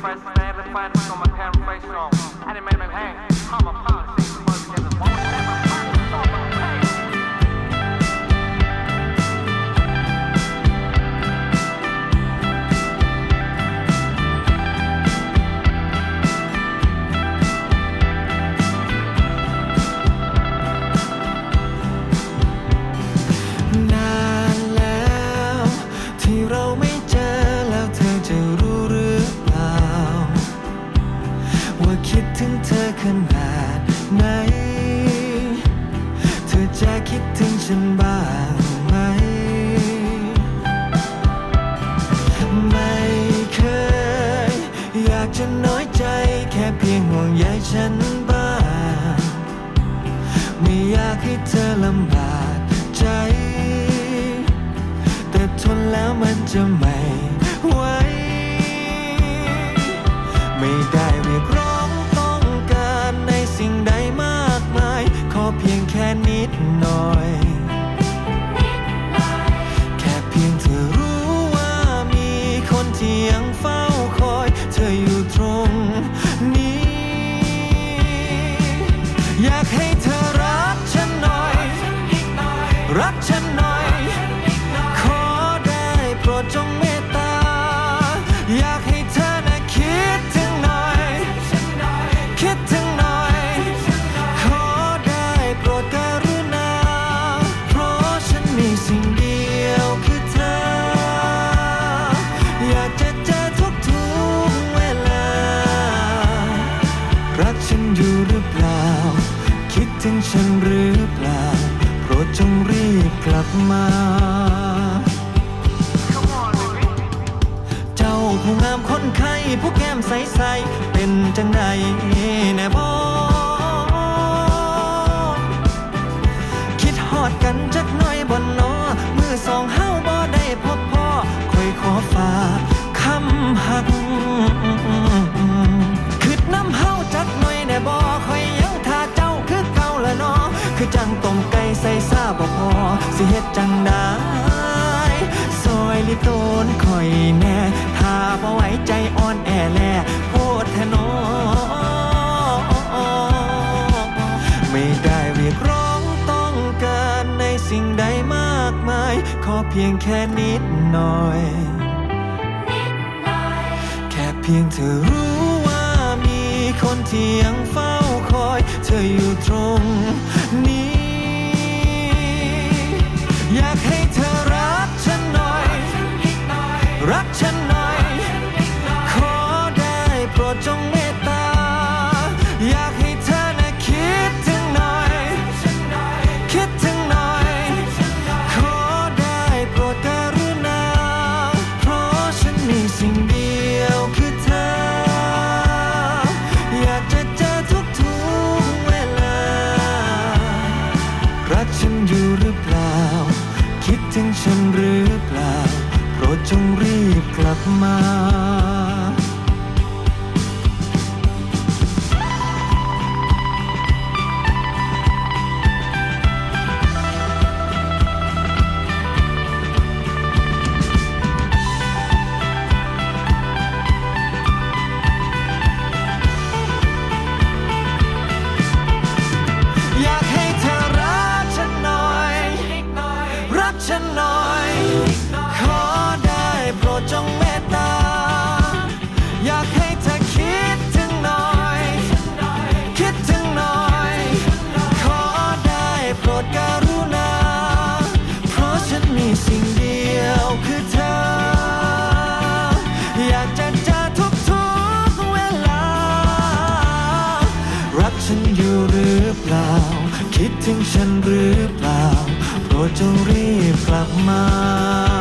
fresh stand and find on my camera face strong. I didn't make my hang. I'm a policy. ว่าคิดถึงเธอขนาดไหน เธอจะคิดถึงฉันบ้างไหม ไม่เคย อยากจะน้อยใจแค่เพียงห่วงใยฉันบ้าง ไม่อยากให้เธอลำบากใจ แต่ทนแล้วมันจะไม่ไหว ไม่ได้ ดหน่อย แค่เพียงเธอรู้ว่ามีคนที่ยังเฝ้าคอย เธออยู่ตรงนี้ อยากให้เธอรักฉันหน่อย รักฉัน ฉันอยู่หรือเปล่า คิดถึงฉันหรือเปล่า โปรดจงรีบกลับมา เจ้าผู้งามคนไข้ผู้แก้มใสๆเป็นจังใดแน่บอคิดฮอดกันจัก ใส่ซาบ่พอ สิเฮ็ดจังได้ซอยลิโตนคอยแน่ถ้าบ่ไหวใจอ่อนแอแลโพดแทนอไม่ได้เรียกร้องต้องการในสิ่งใดมากมาย ขอเพียงแค่นิดหน่อย แค่เพียงเธอรู้ว่ามีคนที่ยังเฝ้าคอย เธออยู่ตรงนี้ รักฉันอยู่หรือเปล่า คิดถึงฉันหรือเปล่า โปรดจงรีบกลับมา ฉันหรือเปล่าโปรดจงรีบกลับมา